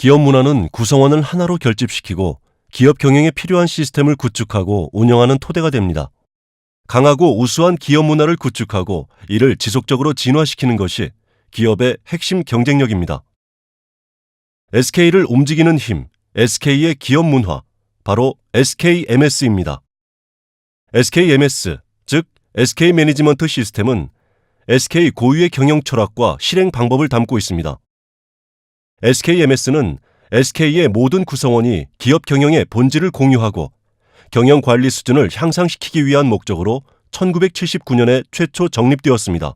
기업 문화는 구성원을 하나로 결집시키고 기업 경영에 필요한 시스템을 구축하고 운영하는 토대가 됩니다. 강하고 우수한 기업 문화를 구축하고 이를 지속적으로 진화시키는 것이 기업의 핵심 경쟁력입니다. SK를 움직이는 힘, SK의 기업 문화, 바로 SKMS입니다. SKMS, 즉 SK 매니지먼트 시스템은 SK 고유의 경영 철학과 실행 방법을 담고 있습니다. SKMS는 SK의 모든 구성원이 기업 경영의 본질을 공유하고 경영 관리 수준을 향상시키기 위한 목적으로 1979년에 최초 정립되었습니다.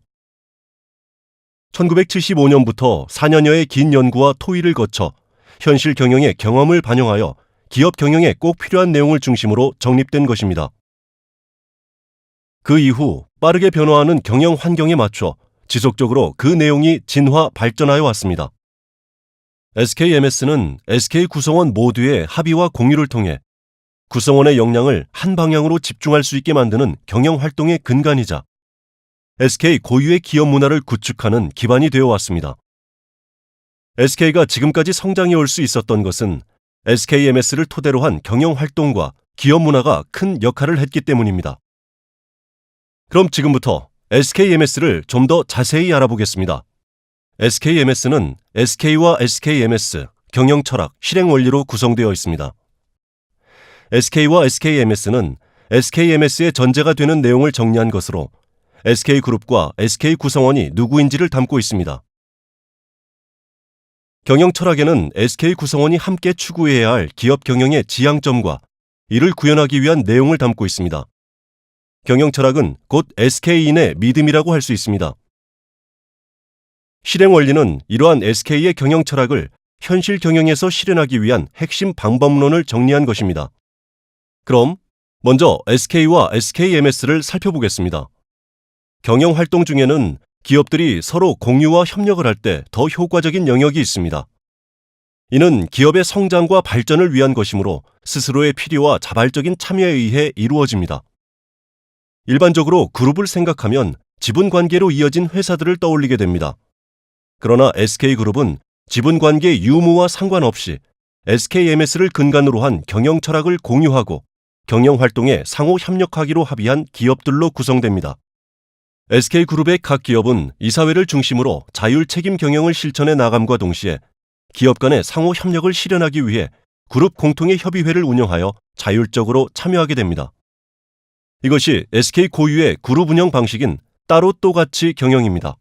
1975년부터 4년여의 긴 연구와 토의를 거쳐 현실 경영의 경험을 반영하여 기업 경영에 꼭 필요한 내용을 중심으로 정립된 것입니다. 그 이후 빠르게 변화하는 경영 환경에 맞춰 지속적으로 그 내용이 진화 발전하여 왔습니다. SKMS는 SK 구성원 모두의 합의와 공유를 통해 구성원의 역량을 한 방향으로 집중할 수 있게 만드는 경영 활동의 근간이자 SK 고유의 기업 문화를 구축하는 기반이 되어 왔습니다. SK가 지금까지 성장해 올 수 있었던 것은 SKMS를 토대로 한 경영 활동과 기업 문화가 큰 역할을 했기 때문입니다. 그럼 지금부터 SKMS를 좀 더 자세히 알아보겠습니다. SKMS는 SK와 SKMS, 경영 철학, 실행 원리로 구성되어 있습니다. SK와 SKMS는 SKMS의 전제가 되는 내용을 정리한 것으로 SK그룹과 SK 구성원이 누구인지를 담고 있습니다. 경영 철학에는 SK 구성원이 함께 추구해야 할 기업 경영의 지향점과 이를 구현하기 위한 내용을 담고 있습니다. 경영 철학은 곧 SK인의 믿음이라고 할 수 있습니다. 실행 원리는 이러한 SK의 경영 철학을 현실 경영에서 실현하기 위한 핵심 방법론을 정리한 것입니다. 그럼 먼저 SK와 SKMS를 살펴보겠습니다. 경영 활동 중에는 기업들이 서로 공유와 협력을 할 때 더 효과적인 영역이 있습니다. 이는 기업의 성장과 발전을 위한 것이므로 스스로의 필요와 자발적인 참여에 의해 이루어집니다. 일반적으로 그룹을 생각하면 지분 관계로 이어진 회사들을 떠올리게 됩니다. 그러나 SK그룹은 지분 관계 유무와 상관없이 SKMS를 근간으로 한 경영 철학을 공유하고 경영 활동에 상호 협력하기로 합의한 기업들로 구성됩니다. SK그룹의 각 기업은 이사회를 중심으로 자율 책임 경영을 실천해 나감과 동시에 기업 간의 상호 협력을 실현하기 위해 그룹 공통의 협의회를 운영하여 자율적으로 참여하게 됩니다. 이것이 SK 고유의 그룹 운영 방식인 따로 또같이 경영입니다.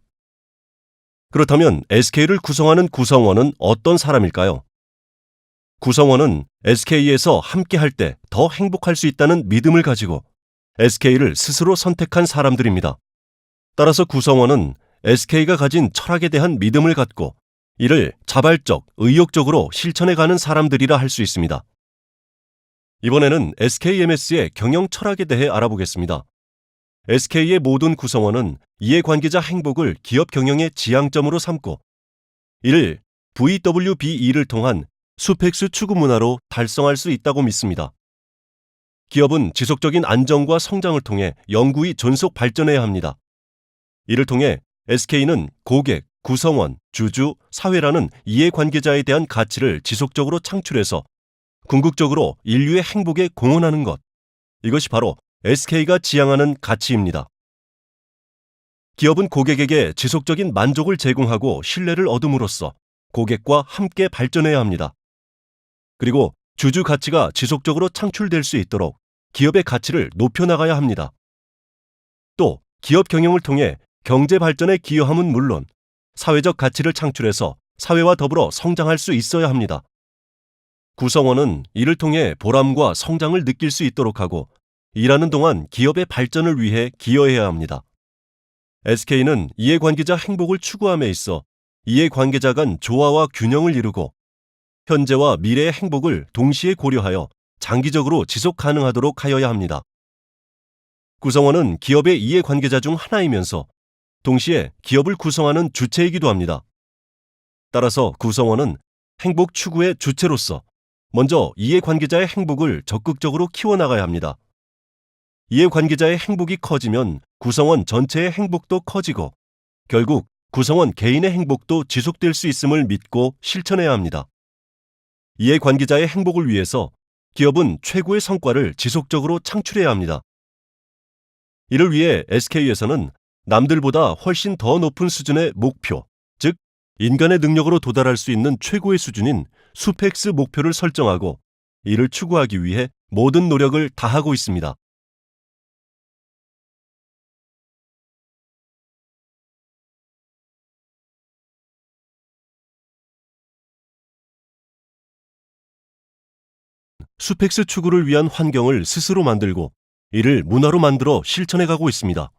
그렇다면 SK를 구성하는 구성원은 어떤 사람일까요? 구성원은 SK에서 함께 할 때 더 행복할 수 있다는 믿음을 가지고 SK를 스스로 선택한 사람들입니다. 따라서 구성원은 SK가 가진 철학에 대한 믿음을 갖고 이를 자발적, 의욕적으로 실천해 가는 사람들이라 할 수 있습니다. 이번에는 SKMS의 경영 철학에 대해 알아보겠습니다. SK의 모든 구성원은 이해관계자 행복을 기업 경영의 지향점으로 삼고 이를 VWBE를 통한 수펙스 추구 문화로 달성할 수 있다고 믿습니다. 기업은 지속적인 안정과 성장을 통해 영구히 존속 발전해야 합니다. 이를 통해 SK는 고객, 구성원, 주주, 사회라는 이해관계자에 대한 가치를 지속적으로 창출해서 궁극적으로 인류의 행복에 공헌하는 것. 이것이 바로 SK가 지향하는 가치입니다. 기업은 고객에게 지속적인 만족을 제공하고 신뢰를 얻음으로써 고객과 함께 발전해야 합니다. 그리고 주주 가치가 지속적으로 창출될 수 있도록 기업의 가치를 높여나가야 합니다. 또 기업 경영을 통해 경제 발전에 기여함은 물론 사회적 가치를 창출해서 사회와 더불어 성장할 수 있어야 합니다. 구성원은 이를 통해 보람과 성장을 느낄 수 있도록 하고 일하는 동안 기업의 발전을 위해 기여해야 합니다. SK는 이해관계자 행복을 추구함에 있어 이해관계자 간 조화와 균형을 이루고 현재와 미래의 행복을 동시에 고려하여 장기적으로 지속 가능하도록 하여야 합니다. 구성원은 기업의 이해관계자 중 하나이면서 동시에 기업을 구성하는 주체이기도 합니다. 따라서 구성원은 행복 추구의 주체로서 먼저 이해관계자의 행복을 적극적으로 키워나가야 합니다. 이해관계자의 행복이 커지면 구성원 전체의 행복도 커지고 결국 구성원 개인의 행복도 지속될 수 있음을 믿고 실천해야 합니다. 이해관계자의 행복을 위해서 기업은 최고의 성과를 지속적으로 창출해야 합니다. 이를 위해 SK에서는 남들보다 훨씬 더 높은 수준의 목표, 즉 인간의 능력으로 도달할 수 있는 최고의 수준인 수펙스 목표를 설정하고 이를 추구하기 위해 모든 노력을 다하고 있습니다. 수펙스 추구를 위한 환경을 스스로 만들고 이를 문화로 만들어 실천해 가고 있습니다.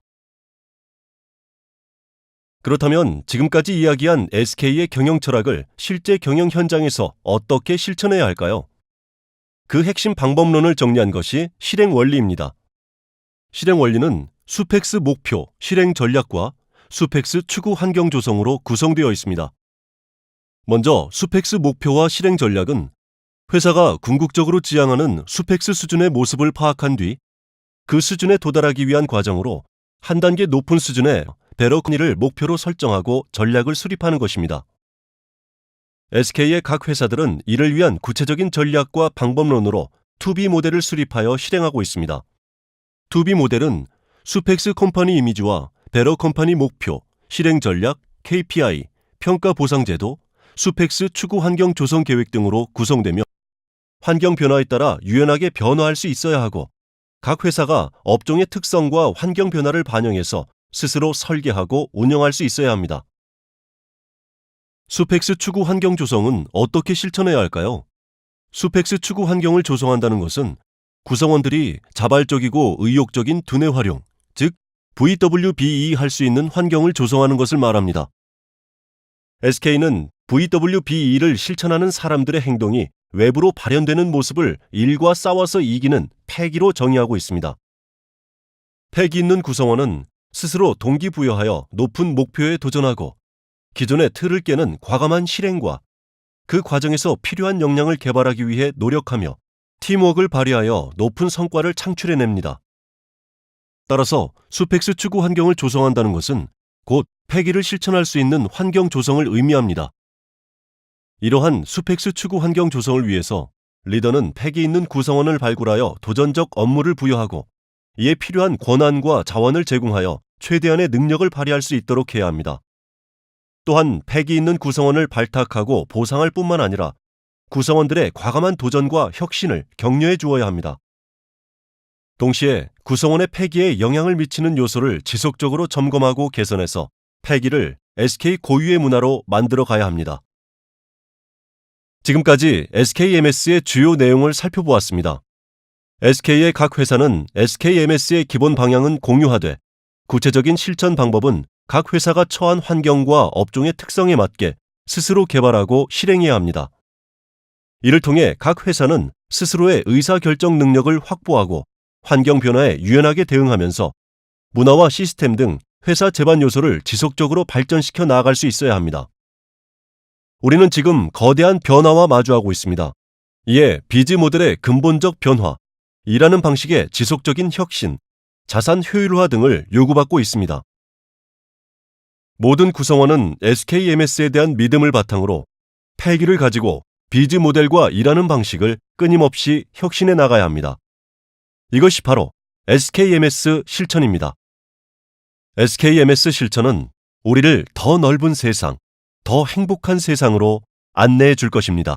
그렇다면 지금까지 이야기한 SK의 경영 철학을 실제 경영 현장에서 어떻게 실천해야 할까요? 그 핵심 방법론을 정리한 것이 실행 원리입니다. 실행 원리는 수펙스 목표, 실행 전략과 수펙스 추구 환경 조성으로 구성되어 있습니다. 먼저 수펙스 목표와 실행 전략은 회사가 궁극적으로 지향하는 수펙스 수준의 모습을 파악한 뒤 그 수준에 도달하기 위한 과정으로 한 단계 높은 수준의 베러크니를 목표로 설정하고 전략을 수립하는 것입니다. SK의 각 회사들은 이를 위한 구체적인 전략과 방법론으로 투비 모델을 수립하여 실행하고 있습니다. 투비 모델은 수펙스 컴퍼니 이미지와 베러 컴퍼니 목표, 실행 전략, KPI, 평가 보상 제도, 수펙스 추구 환경 조성 계획 등으로 구성되며 환경 변화에 따라 유연하게 변화할 수 있어야 하고 각 회사가 업종의 특성과 환경 변화를 반영해서 스스로 설계하고 운영할 수 있어야 합니다. 수펙스 추구 환경 조성은 어떻게 실천해야 할까요? 수펙스 추구 환경을 조성한다는 것은 구성원들이 자발적이고 의욕적인 두뇌 활용, 즉 VWBE 할 수 있는 환경을 조성하는 것을 말합니다. SK는 VWBE를 실천하는 사람들의 행동이 외부로 발현되는 모습을 일과 싸워서 이기는 패기로 정의하고 있습니다. 패기 있는 구성원은 스스로 동기부여하여 높은 목표에 도전하고 기존의 틀을 깨는 과감한 실행과 그 과정에서 필요한 역량을 개발하기 위해 노력하며 팀워크를 발휘하여 높은 성과를 창출해냅니다. 따라서 수펙스 추구 환경을 조성한다는 것은 곧 패기를 실천할 수 있는 환경 조성을 의미합니다. 이러한 수펙스 추구 환경 조성을 위해서 리더는 패기 있는 구성원을 발굴하여 도전적 업무를 부여하고 이에 필요한 권한과 자원을 제공하여 최대한의 능력을 발휘할 수 있도록 해야 합니다. 또한 패기 있는 구성원을 발탁하고 보상할 뿐만 아니라 구성원들의 과감한 도전과 혁신을 격려해 주어야 합니다. 동시에 구성원의 패기에 영향을 미치는 요소를 지속적으로 점검하고 개선해서 패기를 SK 고유의 문화로 만들어 가야 합니다. 지금까지 SKMS의 주요 내용을 살펴보았습니다. SK의 각 회사는 SKMS의 기본 방향은 공유하되 구체적인 실천 방법은 각 회사가 처한 환경과 업종의 특성에 맞게 스스로 개발하고 실행해야 합니다. 이를 통해 각 회사는 스스로의 의사결정 능력을 확보하고 환경 변화에 유연하게 대응하면서 문화와 시스템 등 회사 제반 요소를 지속적으로 발전시켜 나아갈 수 있어야 합니다. 우리는 지금 거대한 변화와 마주하고 있습니다. 이에 비즈 모델의 근본적 변화, 일하는 방식의 지속적인 혁신, 자산 효율화 등을 요구받고 있습니다. 모든 구성원은 SKMS에 대한 믿음을 바탕으로 패기를 가지고 비즈 모델과 일하는 방식을 끊임없이 혁신해 나가야 합니다. 이것이 바로 SKMS 실천입니다. SKMS 실천은 우리를 더 넓은 세상, 더 행복한 세상으로 안내해 줄 것입니다.